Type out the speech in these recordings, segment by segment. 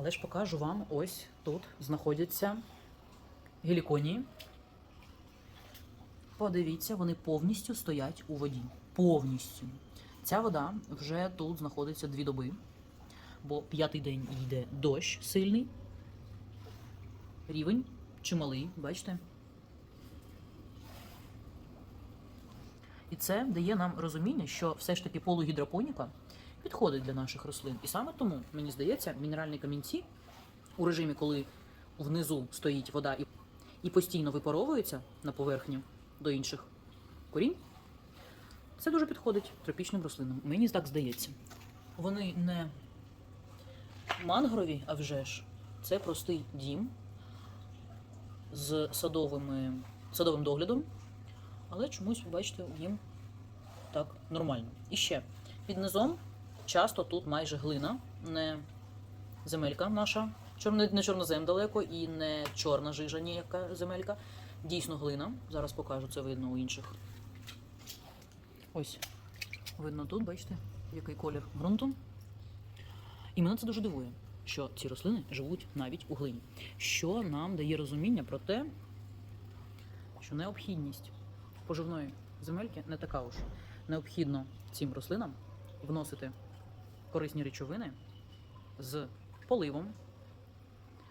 Але ж покажу вам, ось тут знаходяться геліконії. Подивіться, вони повністю стоять у воді. Повністю. Ця вода вже тут знаходиться дві доби, бо п'ятий день йде дощ сильний. Рівень чималий, бачите? І це дає нам розуміння, що все ж таки полугідропоніка підходить для наших рослин. І саме тому, мені здається, мінеральні камінці у режимі, коли внизу стоїть вода і, і постійно випаровується на поверхню до інших корінь, це дуже підходить тропічним рослинам. Мені так здається. Вони не мангрові, а вже ж. Це простий дім з садовими, садовим доглядом, але чомусь, ви бачите, їм так нормально. І ще під низом часто тут майже глина, не земелька наша, не чорнозем далеко і не чорна жижа ніяка земелька. Дійсно глина. Зараз покажу, це видно у інших. Ось. Видно тут, бачите, який колір ґрунту. І мене це дуже дивує, що ці рослини живуть навіть у глині. Що нам дає розуміння про те, що необхідність поживної земельки не така уж. Необхідно цим рослинам вносити корисні речовини з поливом,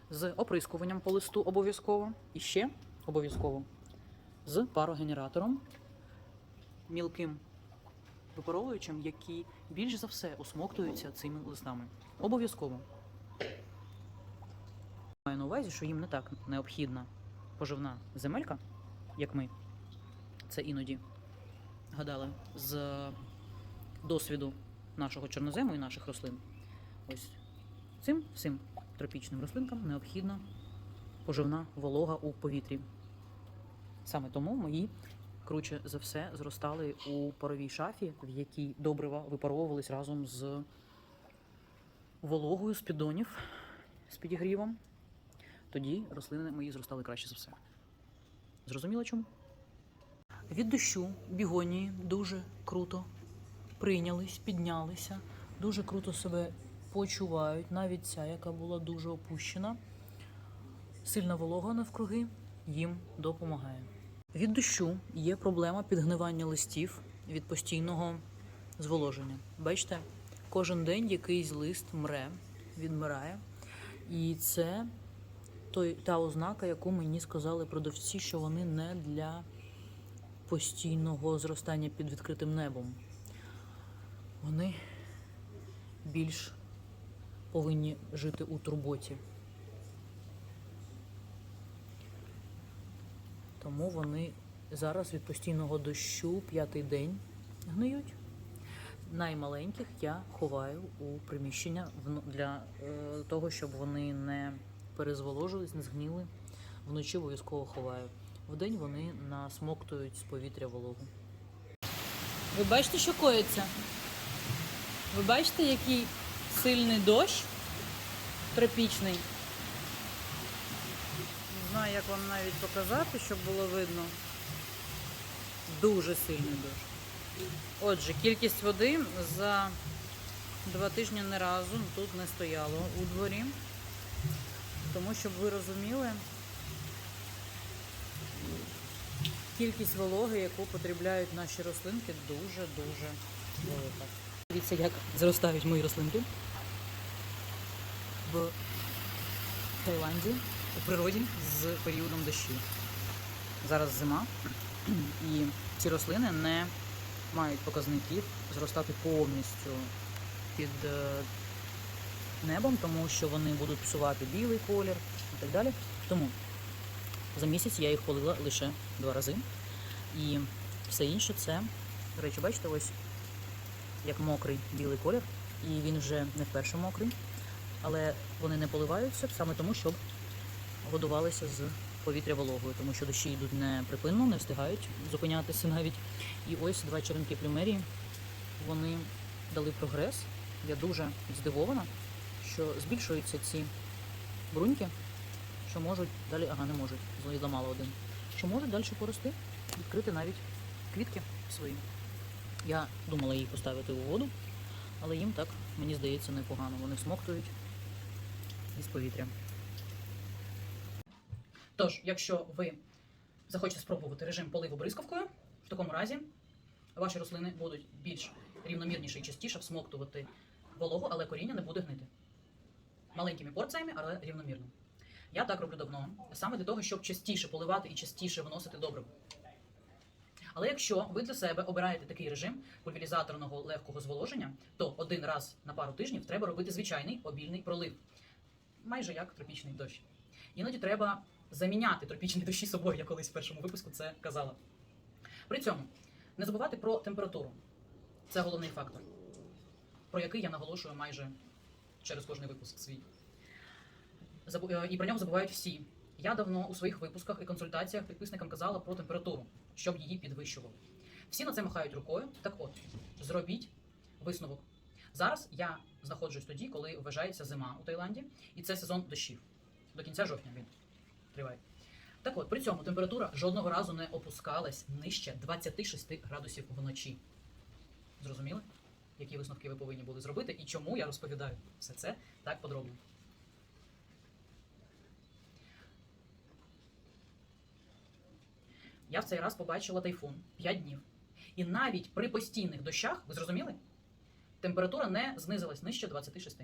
з оприскуванням по листу обов'язково і ще обов'язково з парогенератором, мілким випаровуючим, які більш за все усмоктуються цими листами. Обов'язково. Маю на увазі, що їм не так необхідна поживна земелька, як ми. Це іноді гадали з досвіду нашого чорнозему і наших рослин. Ось цим всім тропічним рослинкам необхідна поживна волога у повітрі. Саме тому мої, круче за все, зростали у паровій шафі, в якій добрива випаровувались разом з вологою з піддонів, з підігрівом. Тоді рослини мої зростали краще за все. Зрозуміло чому? Від дощу бігонії дуже круто прийнялись, піднялися, дуже круто себе почувають. Навіть ця, яка була дуже опущена, сильна волога навкруги їм допомагає. Від дощу є проблема підгнивання листів від постійного зволоження. Бачите, кожен день якийсь лист мре, відмирає. І це той, та ознака, яку мені сказали продавці, що вони не для постійного зростання під відкритим небом. Вони більш повинні жити у турботі. Тому вони зараз від постійного дощу п'ятий день гниють. Наймаленьких я ховаю у приміщення для е, того, щоб вони не перезволожились, не згніли. Вночі обов'язково ховаю. Вдень вони насмоктують з повітря вологу. Ви бачите, що коїться? Ви бачите, який сильний дощ тропічний? Не знаю, як вам навіть показати, щоб було видно. Дуже сильний дощ. Отже, кількість води за два тижні не разу тут не стояло у дворі. Тому, щоб ви розуміли, кількість вологи, яку потребляють наші рослинки, дуже-дуже велика. Дивіться, як зростають мої рослинки в Таїланді у природі з періодом дощу. Зараз зима, і ці рослини не мають показників зростати повністю під е, небом, тому що вони будуть псувати білий колір і так далі. Тому за місяць я їх полила лише два рази. І все інше це, до речі, бачите, ось як мокрий білий колір, і він вже не вперше мокрий, але вони не поливаються саме тому, щоб годувалися з повітря вологою, тому що дощі йдуть неприпинно, не встигають зупинятися навіть. І ось два черенки плюмерії, вони дали прогрес. Я дуже здивована, що збільшуються ці бруньки, що можуть далі, ага, не можуть, зламала один, що можуть далі порости, відкрити навіть квітки свої. Я думала її поставити у воду, але їм так, мені здається, непогано. Вони смоктують із повітря. Тож, якщо ви захочете спробувати режим поливу бризкавкою, в такому разі ваші рослини будуть більш рівномірніше і частіше всмоктувати вологу, але коріння не буде гнити. Маленькими порціями, але рівномірно. Я так роблю давно, саме для того, щоб частіше поливати і частіше вносити добриво. Але якщо ви для себе обираєте такий режим пульверізаторного легкого зволоження, то один раз на пару тижнів треба робити звичайний обільний пролив, майже як тропічний дощ. Іноді треба заміняти тропічні дощі собою, я колись в першому випуску це казала. При цьому не забувати про температуру. Це головний фактор, про який я наголошую майже через кожний випуск свій. Е, І про нього забувають всі. Я давно у своїх випусках і консультаціях підписникам казала про температуру, щоб її підвищували. Всі на це махають рукою. Так от, зробіть висновок. Зараз я знаходжусь тоді, коли вважається зима у Таїланді, і це сезон дощів. До кінця жовтня він триває. Так от, при цьому температура жодного разу не опускалась нижче 26 градусів вночі. Зрозуміли? Які висновки ви повинні були зробити і чому я розповідаю все це так подробно. Я в цей раз побачила тайфун 5 днів. І навіть при постійних дощах, ви зрозуміли? Температура не знизилась нижче 26.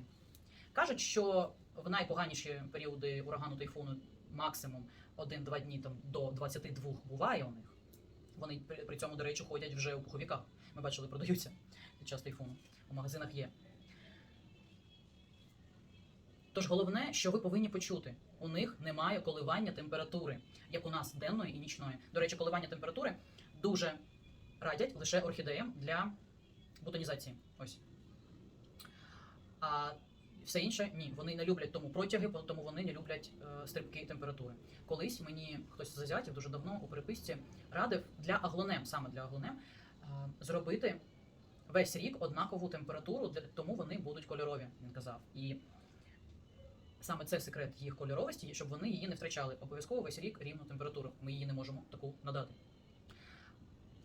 Кажуть, що в найпоганіші періоди урагану тайфуну максимум 1-2 дні там, до 22 буває у них. Вони при, цьому, до речі, ходять вже у пуховіках. Ми бачили, продаються під час тайфуну. У магазинах є. Тож головне, що ви повинні почути, у них немає коливання температури, як у нас денної і нічної. До речі, коливання температури дуже радять лише орхідеям для бутонізації. Ось. А все інше ні, вони не люблять тому протяги, тому вони не люблять е, стрибки температури. Колись мені хтось з азіатів дуже давно у переписці радив для аглонем, саме для аглонем, е, зробити весь рік однакову температуру, тому вони будуть кольорові, він казав. І саме це секрет їх кольоровості, щоб вони її не втрачали. Обов'язково весь рік рівну температуру. Ми її не можемо таку надати.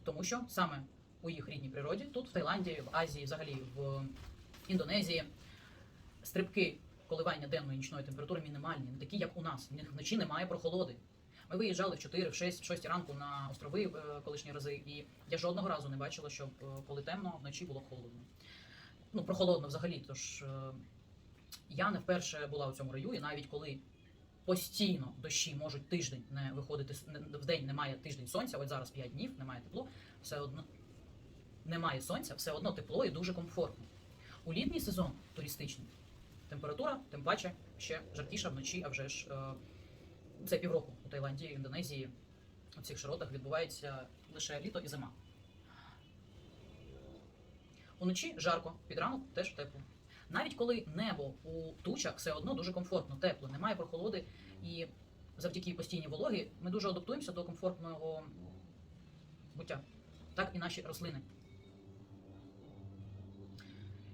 Тому що саме у їх рідній природі, тут в Таїланді, в Азії, взагалі в Індонезії, стрибки коливання денної і нічної температури мінімальні, не такі, як у нас. В них вночі немає прохолоди. Ми виїжджали в 4, в 6, в 6 ранку на острови е, колишні рази, і я жодного разу не бачила, щоб е, коли темно, вночі було холодно. Ну, прохолодно взагалі. Тож е, я не вперше була у цьому раю, і навіть коли постійно дощі можуть тиждень не виходити в день немає тиждень сонця, от зараз 5 днів, немає тепло, все одно немає сонця, все одно тепло і дуже комфортно. У літній сезон туристичний температура, тим паче ще жаркіша вночі, а вже ж е, це півроку у Таїланді, Індонезії, у цих широтах відбувається лише літо і зима. Уночі жарко, під ранок теж тепло. Навіть коли небо у тучах все одно дуже комфортно, тепло, немає прохолоди, і завдяки постійній вологі ми дуже адаптуємося до комфортного буття. Так і наші рослини.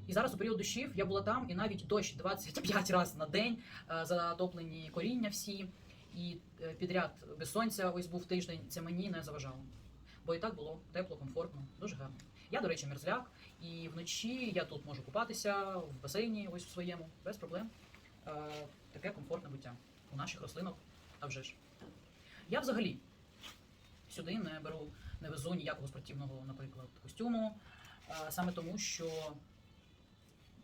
І зараз у період дощів я була там, і навіть дощ 25 разів на день, е, затоплені коріння всі, і е, підряд без сонця ось був тиждень. Це мені не заважало. Бо і так було тепло, комфортно, дуже гарно. Я, до речі, мерзляк, і вночі я тут можу купатися в басейні, ось в своєму, без проблем. Е, таке комфортне буття у наших рослинок, а вже ж. Я взагалі сюди не беру, не везу ніякого спортивного, наприклад, костюму, е, саме тому, що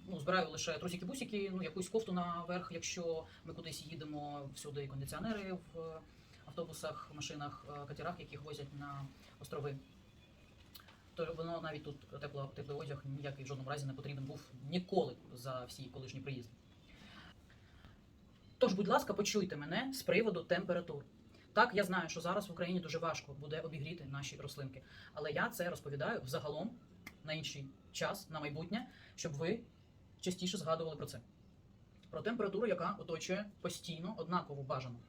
ну, збираю лише трусики-бусики, ну, якусь кофту наверх, якщо ми кудись їдемо, всюди кондиціонери в автобусах, машинах, е, катерах, яких возять на острови. То воно навіть тут тепло, теплий одяг ніякий в жодному разі не потрібен був ніколи за всі колишні приїзди. Тож, будь ласка, почуйте мене з приводу температур. Так, я знаю, що зараз в Україні дуже важко буде обігріти наші рослинки, але я це розповідаю взагалом на інший час, на майбутнє, щоб ви частіше згадували про це. Про температуру, яка оточує постійно однаково бажану.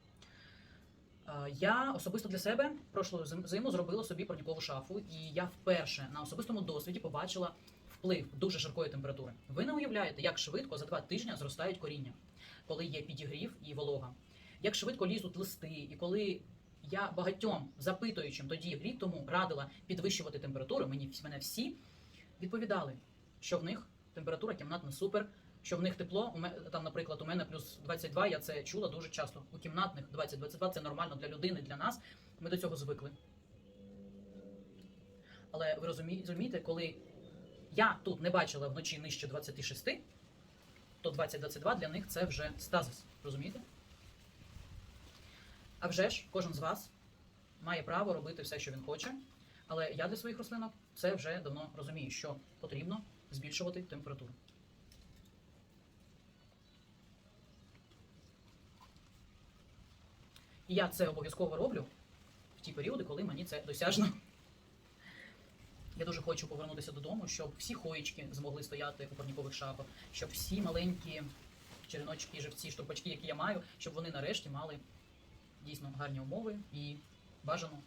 Е, Я особисто для себе прошлу зим- зиму зробила собі парнікову шафу, і я вперше на особистому досвіді побачила вплив дуже жаркої температури. Ви не уявляєте, як швидко за два тижні зростають коріння, коли є підігрів і волога, як швидко лізуть листи, і коли я багатьом запитуючим тоді рік тому радила підвищувати температуру, мені мене всі відповідали, що в них температура кімнатна супер що в них тепло. У мене там, наприклад, у мене плюс 22, я це чула дуже часто. У кімнатних 20-22 це нормально для людини, для нас. Ми до цього звикли. Але ви розумієте, коли я тут не бачила вночі нижче 26, то 20-22 для них це вже стазис. Розумієте? А вже ж, кожен з вас має право робити все, що він хоче. Але я для своїх рослинок це вже давно розумію, що потрібно збільшувати температуру. Я це обов'язково роблю в ті періоди, коли мені це досяжно. Я дуже хочу повернутися додому, щоб всі хоєчки змогли стояти у парнікових шапах, щоб всі маленькі череночки, живці, штурпачки, які я маю, щоб вони нарешті мали дійсно гарні умови і бажано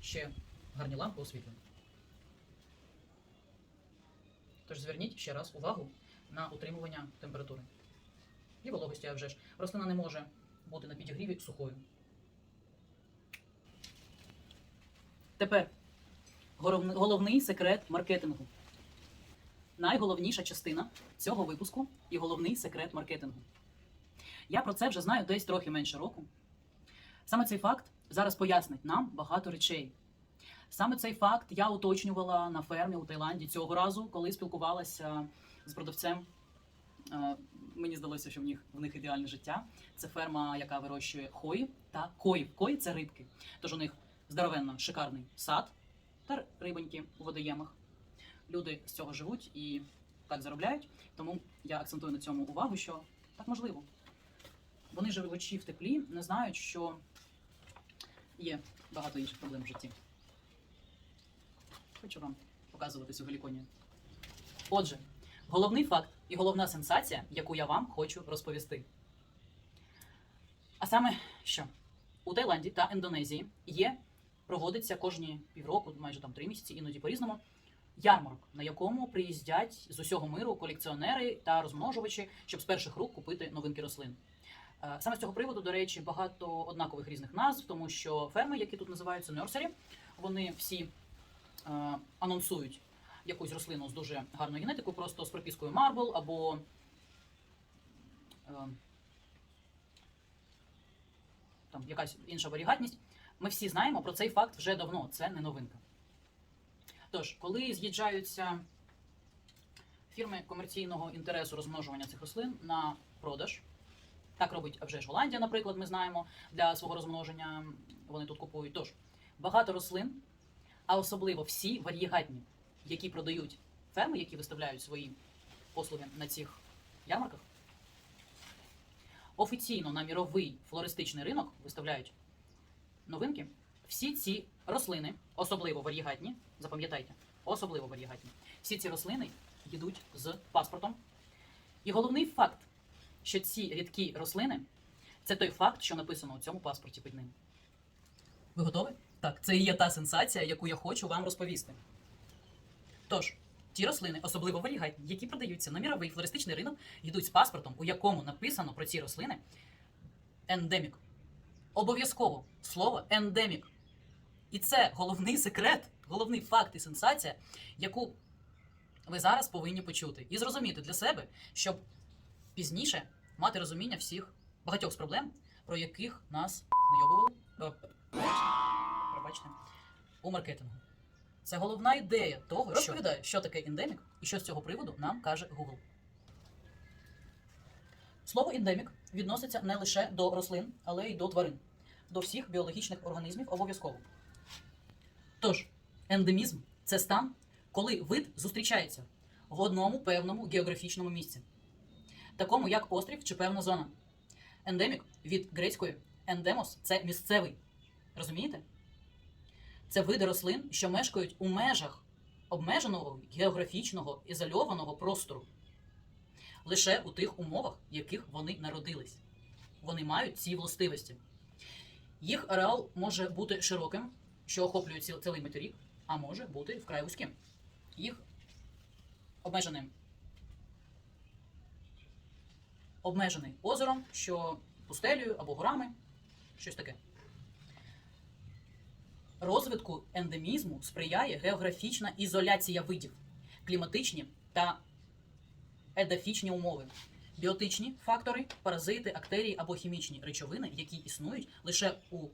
ще гарні лампи освітлення. Тож зверніть ще раз увагу на утримування температури. І вологості, а вже ж. Рослина не може бути на підігріві сухою. Тепер головний секрет маркетингу. Найголовніша частина цього випуску і головний секрет маркетингу. Я про це вже знаю десь трохи менше року. Саме цей факт зараз пояснить нам багато речей. Саме цей факт я уточнювала на фермі у Таїланді цього разу, коли спілкувалася з продавцем. Е, Мені здалося, що в них в них ідеальне життя. Це ферма, яка вирощує хої та кої. Кої це рибки. Тож у них здоровенно шикарний сад та рибоньки у водоємах. Люди з цього живуть і так заробляють. Тому я акцентую на цьому увагу, що так можливо. Вони живучи в теплі, не знають, що є багато інших проблем в житті. Хочу вам показувати цю галіконію. Отже, головний факт і головна сенсація, яку я вам хочу розповісти. А саме що у Таїланді та Індонезії є, проводиться кожні півроку, майже там три місяці, іноді по-різному, ярмарок, на якому приїздять з усього миру колекціонери та розмножувачі, щоб з перших рук купити новинки рослин. Е, Саме з цього приводу, до речі, багато однакових різних назв, тому що ферми, які тут називаються нерсері, вони всі е, анонсують якусь рослину з дуже гарною генетикою, просто з припіскою Marble або е, там якась інша варігатність. Ми всі знаємо про цей факт вже давно, це не новинка. Тож, коли з'їжджаються фірми комерційного інтересу розмножування цих рослин на продаж, так робить вже ж Голландія, наприклад, ми знаємо для свого розмноження. Вони тут купують. Тож багато рослин, а особливо всі варієгатні, які продають ферми, які виставляють свої послуги на цих ярмарках, офіційно на міровий флористичний ринок виставляють новинки. Всі ці рослини, особливо варієгатні, запам'ятайте, особливо варієгатні, всі ці рослини йдуть з паспортом. І головний факт, що ці рідкі рослини це той факт, що написано у цьому паспорті під ним. Ви готові? Так, це і є та сенсація, яку я хочу вам розповісти. Тож, ті рослини, особливо варігатні, які продаються на міровий флористичний ринок, йдуть з паспортом, у якому написано про ці рослини ендемік. Обов'язково слово ендемік. І це головний секрет, головний факт і сенсація, яку ви зараз повинні почути і зрозуміти для себе, щоб пізніше мати розуміння всіх багатьох з проблем, про яких нас найобували е, пробачте, у маркетингу. Це головна ідея того, що що таке ендемік і що з цього приводу нам каже Google. Слово ендемік відноситься не лише до рослин, але й до тварин, до всіх біологічних організмів обов'язково. Тож, ендемізм це стан, коли вид зустрічається в одному певному географічному місці, такому як острів чи певна зона. Ендемік від грецької ендемос це місцевий. Розумієте? Це види рослин, що мешкають у межах обмеженого географічного ізольованого простору. Лише у тих умовах, в яких вони народились. Вони мають ці властивості. Їх ареал може бути широким, що охоплює цілий материк, а може бути вкрай вузьким. Їх обмеженим обмежений озером, що пустелею або горами, щось таке. Розвитку ендемізму сприяє географічна ізоляція видів, кліматичні та едафічні умови. Біотичні фактори, паразити, актерії або хімічні речовини, які існують лише у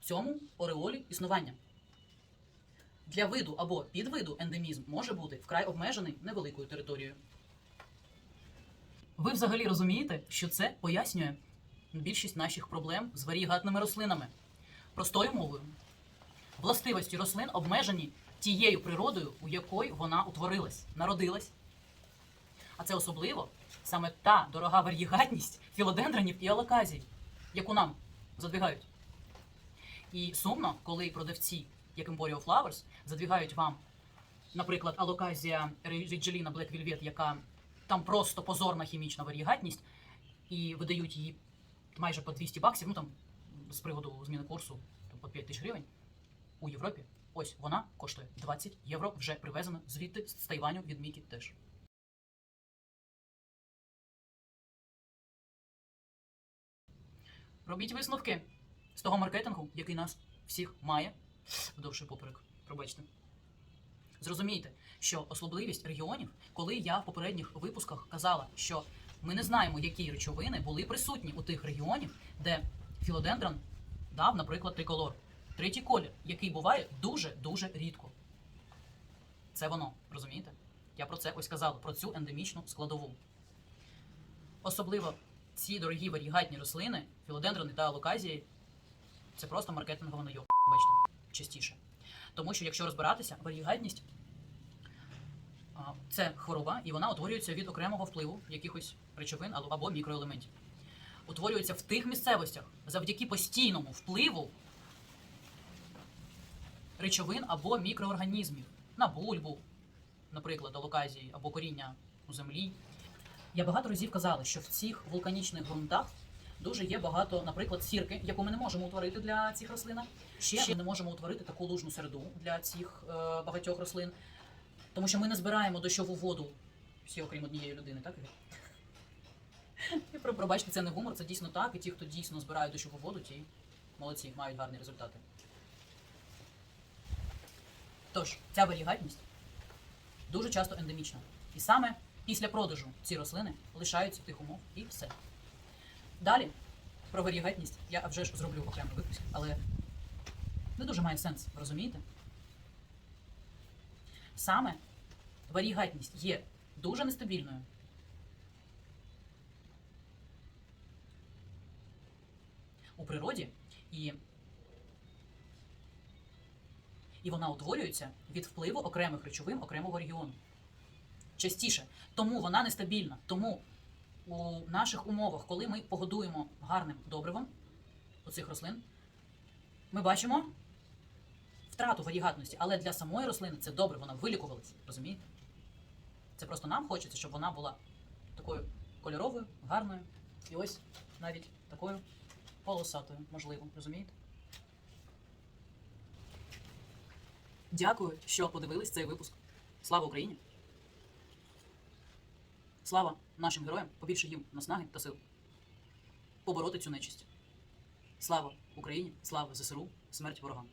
цьому ореолі існування. Для виду або підвиду ендемізм може бути вкрай обмежений невеликою територією. Ви взагалі розумієте, що це пояснює більшість наших проблем з варігатними рослинами? Простою мовою. Властивості рослин обмежені тією природою, у якої вона утворилась, народилась. А це особливо саме та дорога варігатність філодендронів і алоказій, яку нам задвігають. І сумно, коли продавці, як Emporio Flowers, задвігають вам, наприклад, алоказія Ріджеліна Black Velvet, яка там просто позорна хімічна варігатність, і видають її майже по 200 баксів, ну там з приводу зміни курсу там, по 5 тисяч гривень у Європі. Ось вона коштує 20 євро, вже привезена звідти з Тайваню від Мікі теж. Робіть висновки з того маркетингу, який нас всіх має вдовший поперек. Пробачте. Зрозумійте, що особливість регіонів, коли я в попередніх випусках казала, що ми не знаємо, які речовини були присутні у тих регіонів, де філодендрон дав, наприклад, триколор. Третій колір, який буває дуже-дуже рідко. Це воно, розумієте? Я про це ось казала, про цю ендемічну складову. Особливо ці дорогі варігатні рослини, філодендрони та алоказії, це просто маркетингова найоб, бачите, частіше. Тому що, якщо розбиратися, варігатність це хвороба, і вона утворюється від окремого впливу якихось речовин або- мікроелементів. Утворюється в тих місцевостях завдяки постійному впливу речовин або мікроорганізмів на бульбу, наприклад, алоказії або коріння у землі. Я багато разів казала, що в цих вулканічних ґрунтах дуже є багато, наприклад, сірки, яку ми не можемо утворити для цих рослин. Ще ми не можемо утворити таку лужну середу для цих е, багатьох рослин, тому що ми не збираємо дощову воду всі, окрім однієї людини, так? І пробачте, це не гумор, це дійсно так. І ті, хто дійсно збирають дощову воду, ті молодці, мають гарні результати. Тож, ця варігатність дуже часто ендемічна. І саме після продажу ці рослини лишаються тих умов і все. Далі про варігатність я вже ж зроблю окремий випуск, але не дуже має сенс, розумієте? Саме варігатність є дуже нестабільною. У природі і і вона утворюється від впливу окремих речовин окремого регіону. Частіше. Тому вона нестабільна. Тому у наших умовах, коли ми погодуємо гарним добривом оцих рослин, ми бачимо втрату варігатності. Але для самої рослини це добре, вона вилікувалася. Розумієте? Це просто нам хочеться, щоб вона була такою кольоровою, гарною. І ось навіть такою полосатою, можливо, розумієте? Дякую, що подивились цей випуск. Слава Україні! Слава нашим героям, побільше їм наснаги та сил. Побороти цю нечисть. Слава Україні, слава ЗСУ, смерть ворогам.